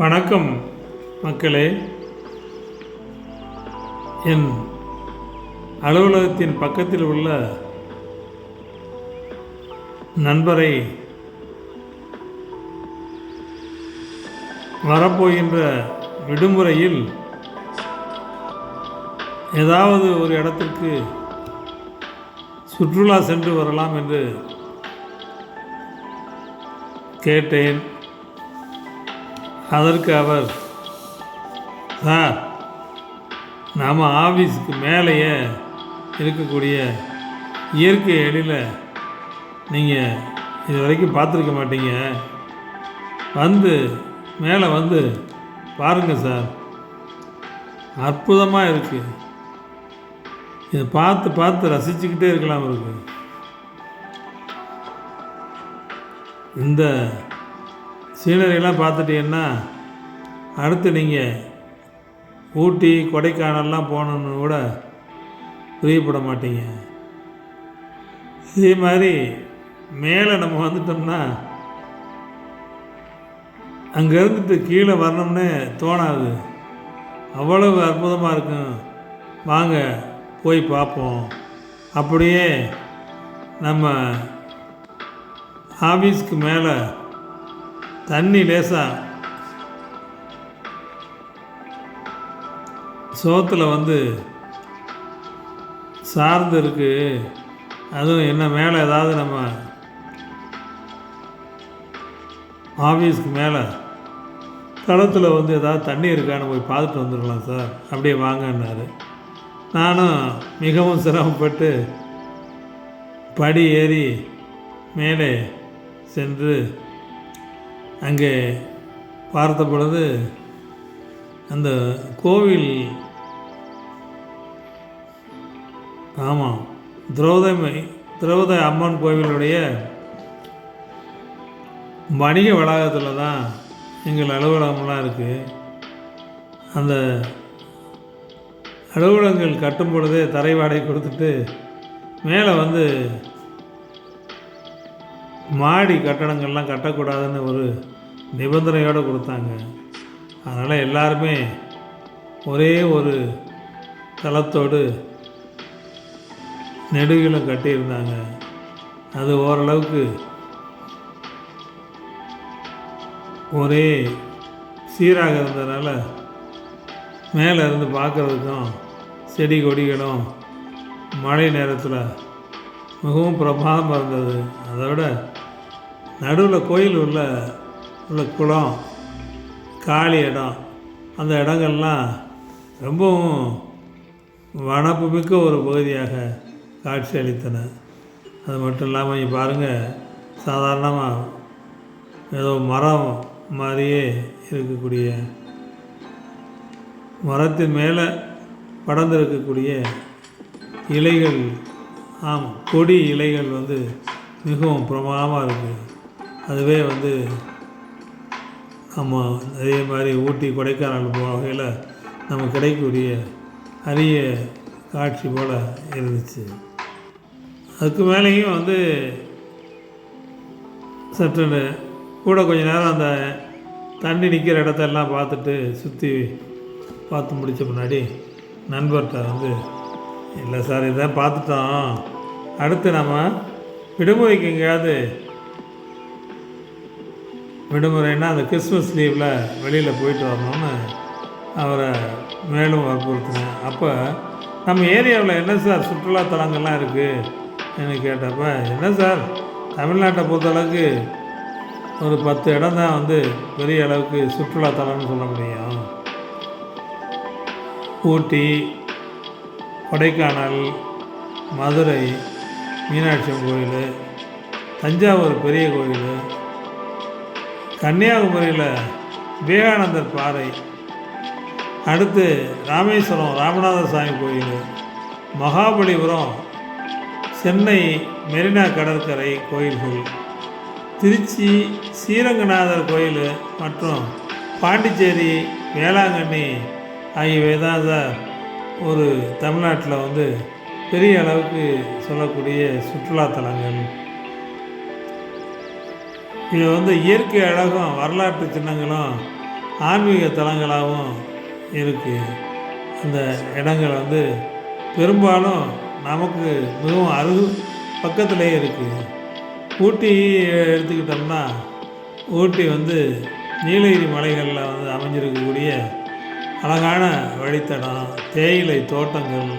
வணக்கம் மக்களே. என் அலுவலகத்தின் பக்கத்தில் உள்ள நண்பரை வரப்போகின்ற விடுமுறையில் ஏதாவது ஒரு இடத்திற்கு சுற்றுலா சென்று வரலாம் என்று கேட்டேன். அதற்கு அவர் சார் நாம் ஆஃபீஸுக்கு மேலேயே இருக்கக்கூடிய இயற்கை எழில நீங்கள் இது வரைக்கும் பார்த்துருக்க மாட்டீங்க. வந்து மேலே வந்து பாருங்கள் சார். அற்புதமாக இருக்குது இதை பார்த்து பார்த்து ரசிச்சுக்கிட்டே இருக்கலாம் இருக்கு இந்த சீனரியெல்லாம் பார்த்துட்டீங்கன்னா அடுத்து நீங்கள் ஊட்டி கொடைக்கானல்லாம் போகணுன்னு கூட பிரியப்பட மாட்டீங்க. இதே மாதிரி மேலே நம்ம வந்துட்டோம்னா அங்கே இருந்துட்டு கீழே வரணும்னு தோணாது. அவ்வளவு அற்புதமாக இருக்கும். வாங்க போய் பார்ப்போம். அப்படியே நம்ம ஆஃபீஸ்க்கு மேலே தண்ணி லேசாக சோத்தில் வந்து சார்ந்து இருக்குது அதுவும் என்ன மேலே ஏதாவது நம்ம ஆஃபீஸ்க்கு மேலே தளத்தில் வந்து ஏதாவது தண்ணி இருக்கான்னு போய் பார்த்துட்டு வந்துடலாம் சார். அப்படியே வாங்கன்னாரு. நானும் மிகவும் சிரமப்பட்டு படி ஏறி மேலே சென்று அங்கே பார்த்த பொழுது அந்த கோவில் ஆமாம் திரௌதமை திரௌத அம்மன் கோவிலுடைய வணிக வளாகத்தில் தான் எங்கள் அலுவலகம்லாம் இருக்குது அந்த அலுவலகங்கள் கட்டும் பொழுதே தரை வாடகை கொடுத்துட்டு மேலே வந்து மாடி கட்டடங்கள்லாம் கட்டக்கூடாதுன்னு ஒரு நிபந்தனையோடு கொடுத்தாங்க. அதனால் எல்லாருமே ஒரே ஒரு தளத்தோடு நெடுகிலும் கட்டியிருந்தாங்க. அது ஓரளவுக்கு ஒரே சீராக இருந்ததுனால மேலே இருந்து பார்க்குறதுக்கும் செடி கொடிகளும் மழை நேரத்தில் மிகவும் பிரமாதமாக இருந்தது. அதை விட நடுவில் கோயில் உள்ள உள்ள குளம் காலி இடம். அந்த இடங்கள்லாம் ரொம்பவும் வனப்புமிக்க ஒரு பகுதியாக காட்சி அளித்தன. அது மட்டும் இல்லாமல் இங்கே பாருங்கள் சாதாரணமாக ஏதோ மரம் மாதிரியே இருக்கக்கூடிய மரத்தின் மேலே படர்ந்து இருக்கக்கூடிய இலைகள் ஆமாம் கொடி இலைகள் வந்து மிகவும் பிரமாதமாக இருக்குது அதுவே வந்து நம்ம அதே மாதிரி ஊட்டி கொடைக்கானல் போகிற வகையில் நமக்கு கிடைக்கக்கூடிய அரிய காட்சி போல் இருந்துச்சு. அதுக்கு மேலேயும் வந்து சற்றுன்னு கூட கொஞ்ச நேரம் அந்த தண்ணி நிற்கிற இடத்தெல்லாம் பார்த்துட்டு சுற்றி பார்த்து முடித்த முன்னாடி நண்பர்கிட்ட வந்து இல்லை சார் இதை பார்த்துட்டோம். அடுத்து நம்ம விடுமுறைக்கு எங்கேயாவது விடுமுறைன்னா அந்த கிறிஸ்மஸ் லீவில் வெளியில் போயிட்டு வரணும்னு அவரை மேலும் வற்புறுத்தினேன். அப்போ நம்ம ஏரியாவில் என்ன சார் சுற்றுலாத்தலங்கள்லாம் இருக்குது கேட்டப்ப என்ன சார்? தமிழ்நாட்டை பொறுத்தளவுக்கு ஒரு பத்து இடம் தான் வந்து பெரிய அளவுக்கு சுற்றுலாத்தலம்னு சொல்ல முடியும். ஊட்டி கொடைக்கானல் மதுரை மீனாட்சி அம்மன் கோயில் தஞ்சாவூர் பெரிய கோயில் கன்னியாகுமரியில் விவேகானந்தர் பாறை அடுத்து ராமேஸ்வரம் ராமநாத சாமி கோயில் மகாபலிபுரம் சென்னை மெரினா கடற்கரை கோயில்கள் திருச்சி ஸ்ரீரங்கநாதர் கோயில் மற்றும் பாண்டிச்சேரி வேளாங்கண்ணி ஆகியவை தான் சார் ஒரு தமிழ்நாட்டில் வந்து பெரிய அளவுக்கு சொல்லக்கூடிய சுற்றுலாத்தலங்கள். இது வந்து இயற்கை அழகும் வரலாற்று சின்னங்களும் ஆன்மீக தலங்களாகவும் இருக்குது அந்த இடங்கள் வந்து பெரும்பாலும் நமக்கு மிகவும் அருகு பக்கத்துலேயே இருக்குது ஊட்டி எடுத்துக்கிட்டோம்னா ஊட்டி வந்து நீலகிரி மலைகளில் வந்து அமைஞ்சிருக்கக்கூடிய அழகான வழித்தடம் தேயிலை தோட்டங்கள்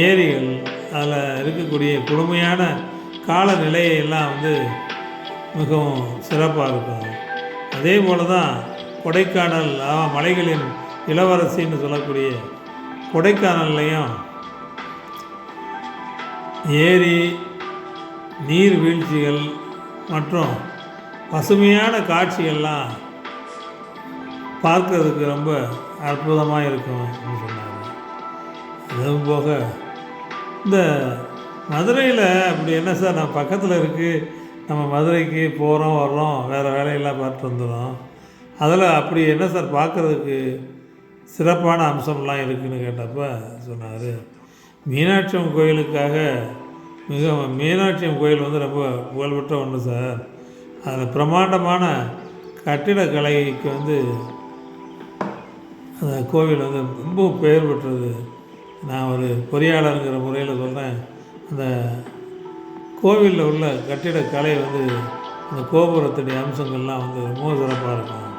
ஏரிகள் அதில் இருக்கக்கூடிய கொடுமையான காலநிலையெல்லாம் வந்து மிகவும் சிறப்பாக இருக்கும். அதே போல் தான் கொடைக்கானல் மலைகளின் இளவரசின்னு சொல்லக்கூடிய கொடைக்கானல்லையும் ஏரி நீர்வீழ்ச்சிகள் மற்றும் பசுமையான காட்சிகள்லாம் பார்க்கறதுக்கு ரொம்ப அற்புதமாக இருக்கும் அப்படின்னு சொன்னாங்க அதுவும் போக இந்த மதுரையில் அப்படி என்ன சார் நான் பக்கத்தில் இருக்குது நம்ம மதுரைக்கு போகிறோம் வர்றோம் வேறு வேலையெல்லாம் பார்த்துட்டு வந்துடும் அதில் அப்படி என்ன சார் பார்க்குறதுக்கு சிறப்பான அம்சம்லாம் இருக்குதுன்னு கேட்டப்போ சொன்னார். மீனாட்சி அம்மன் கோயிலுக்காக மிக மீனாட்சி அம்மன் கோயில் வந்து ரொம்ப புகழ்பெற்ற ஒன்று சார். அதில் பிரம்மாண்டமான கட்டிடக்கலைக்கு வந்து அந்த கோவில் வந்து ரொம்ப பெயர் பெற்றது. நான் ஒரு பொறியாளருங்கிற முறையில் சொல்கிறேன் அந்த கோவிலில் உள்ள கட்டிடக்கலை வந்து அந்த கோபுரத்துடைய அம்சங்கள்லாம் வந்து ரொம்ப சிறப்பாக இருக்கும்.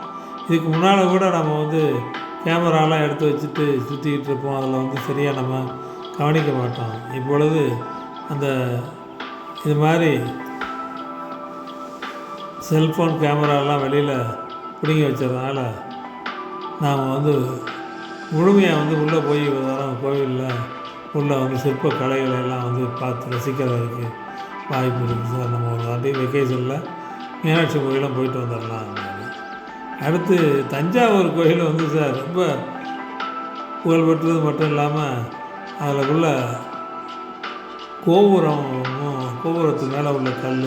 இதுக்கு முன்னால் கூட நம்ம வந்து கேமராலாம் எடுத்து வச்சுட்டு சுற்றிக்கிட்டு இருப்போம். அதில் வந்து சரியாக நம்ம கவனிக்க மாட்டோம். இப்பொழுது அந்த இது மாதிரி செல்ஃபோன் கேமராலாம் வெளியில் பிடுங்கி வச்சதுனால நாம் வந்து முழுமையாக வந்து உள்ளே போய் ஒரு கோவிலில் உள்ள வந்து சிற்ப கலைகளை எல்லாம் வந்து பார்த்து ரசிக்கிறதுக்கு வாய்ப்பு இருக்குது சார் நம்ம ஒரு வாட்டி வெக்கேஷனில் மீனாட்சி கோயிலும் போயிட்டு வந்துடலாம் அடுத்து தஞ்சாவூர் கோயில் வந்து சார் ரொம்ப புகழ்பெற்றது மட்டும் இல்லாமல் அதில் கோபுரமும் கோபுரத்து மேலே உள்ள கல்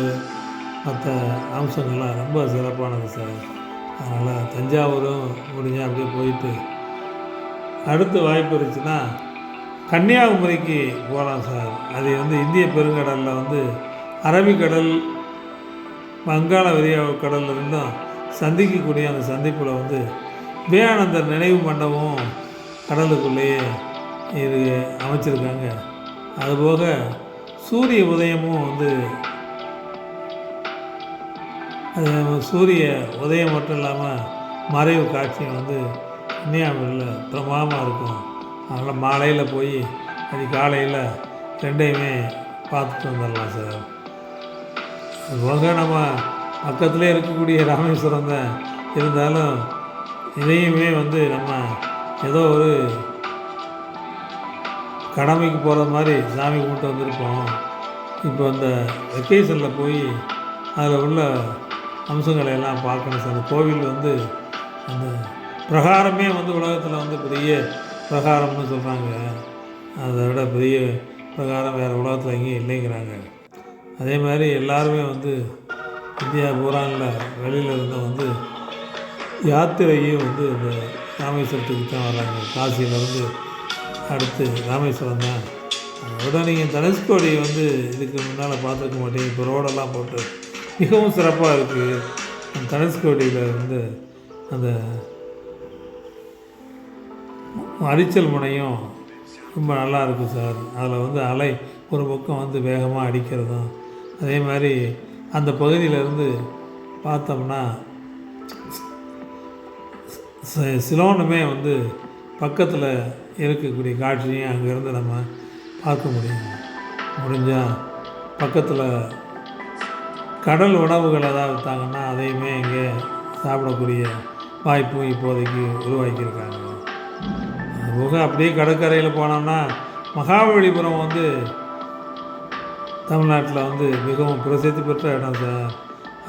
மற்ற அம்சங்கள்லாம் ரொம்ப சிறப்பானது சார். அதனால் தஞ்சாவூரும் முடிஞ்சால் அப்படியே போயிட்டு அடுத்து வாய்ப்பு இருந்துச்சுன்னா கன்னியாகுமரிக்கு போகலாம் சார். அது வந்து இந்திய பெருங்கடலில் வந்து அரபிக்கடல் வங்காள விரிய கடல்ல இருந்தும் சந்திக்கக்கூடிய அந்த சந்திப்பில் வந்து விவேகானந்தர் நினைவு மண்டபம் கடலுக்குள்ளேயே இது அமைச்சிருக்காங்க. அதுபோக சூரிய உதயமும் வந்து அது சூரிய உதயம் மட்டும் இல்லாமல் மறைவு காட்சியும் வந்து கன்னியாகுமரியில் பிரமாதமாக இருக்கும். அதனால் மாலையில் போய் அது காலையில் ரெண்டையுமே பார்த்துட்டு வந்துடலாம் சார். அதுபோக நம்ம பக்கத்துலேயே இருக்கக்கூடிய ராமேஸ்வரம் தான். இருந்தாலும் இதையுமே வந்து நம்ம ஏதோ ஒரு கடமைக்கு போகிற மாதிரி சாமி கும்பிட்டு வந்திருப்போம். இப்போ அந்த வெக்கேஷனில் போய் அதில் உள்ள அம்சங்களை எல்லாம் பார்க்கணும் சார். அந்த கோவில் வந்து அந்த பிரகாரமே வந்து உலகத்தில் வந்து பெரிய பிரகாரம்னு சொல்கிறாங்க அதை விட பெரிய பிரகாரம் வேறு உலகத்தில் எங்கேயும் இல்லைங்கிறாங்க. அதே மாதிரி எல்லாருமே வந்து இந்தியா பூரானில் வெளியில் இருந்து வந்து யாத்திரையும் வந்து இந்த ராமேஸ்வரத்துக்கு தான் வர்றாங்க காசியிலேருந்து அடுத்து ராமேஸ்வரம் தான். அதோட நீங்கள் தனுஷ்கோடி வந்து இதுக்கு முன்னால் பார்த்துருக்க மாட்டீங்க. இப்போ ரோடெல்லாம் போட்டு மிகவும் சிறப்பாக இருக்குது அந்த தனுஷ்கோடியில் வந்து அந்த அரிச்சல் முனையும் ரொம்ப நல்லா இருக்குது சார். அதில் வந்து அலை ஒரு பக்கம் வந்து வேகமாக அடிக்கிறதும் அதே மாதிரி அந்த பகுதியிலேருந்து பார்த்தோம்னா சிலோனுமே வந்து பக்கத்தில் இருக்கக்கூடிய காட்சியும் அங்கேருந்து நம்ம பார்க்க முடியும். முடிஞ்சால் பக்கத்தில் கடல் உணவுகள் ஏதாவது விற்றாங்கன்னா அதையுமே இங்கே சாப்பிடக்கூடிய வாய்ப்பும் இப்போதைக்கு உருவாக்கியிருக்காங்க. அதுபோக அப்படியே கடற்கரையில் போனோம்னா மகாபலிபுரம் வந்து தமிழ்நாட்டில் வந்து மிகவும் பிரசித்தி பெற்ற இடம் சார்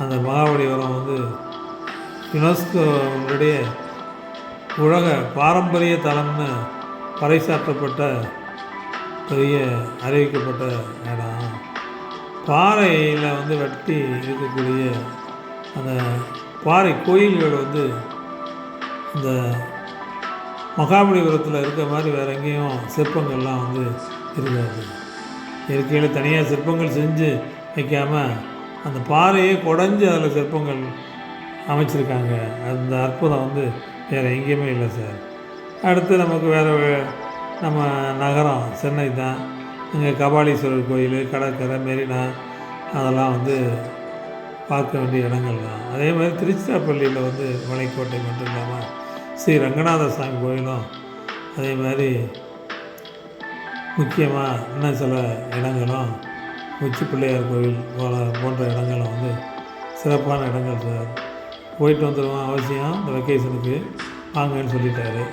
அந்த மகாபலிபுரம் வந்து யுனெஸ்கோவுடைய உலக பாரம்பரிய தலம்னு பறைசாற்றப்பட்ட பெரிய அறிவிக்கப்பட்ட இடம். பாறையில் வந்து வெட்டி இருக்கக்கூடிய அந்த பாறை கோயில்கள் வந்து இந்த மகாபலிபுரத்தில் இருக்க மாதிரி வேறு எங்கேயும் சிற்பங்கள்லாம் வந்து இருக்காது. இயற்கையில் தனியாக சிற்பங்கள் செஞ்சு வைக்காமல் அந்த பாறையை குடஞ்சி அதில் சிற்பங்கள் அமைச்சிருக்காங்க. அந்த அற்புதம் வந்து வேறு எங்கேயுமே இல்லை சார். அடுத்து நமக்கு வேறு நம்ம நகரம் சென்னை தான். இங்கே கபாலீஸ்வரர் கோயில் கடற்கரை மெரினா அதெல்லாம் வந்து பார்க்க வேண்டிய இடங்கள் தான். அதே மாதிரி திருச்சிராப்பள்ளியில் வந்து மலைக்கோட்டை மட்டும் இல்லாமல் ஸ்ரீ ரங்கநாத சாமி கோயிலும் அதே மாதிரி முக்கியமாக இன்னும் சில இடங்களும் உச்சி பிள்ளையார் கோவில் போல போன்ற இடங்களும் வந்து சிறப்பான இடங்கள் சார். போயிட்டு வந்துடுவோம் அவசியம் இந்த வெக்கேஷனுக்கு வாங்கன்னு சொல்லிட்டாரு.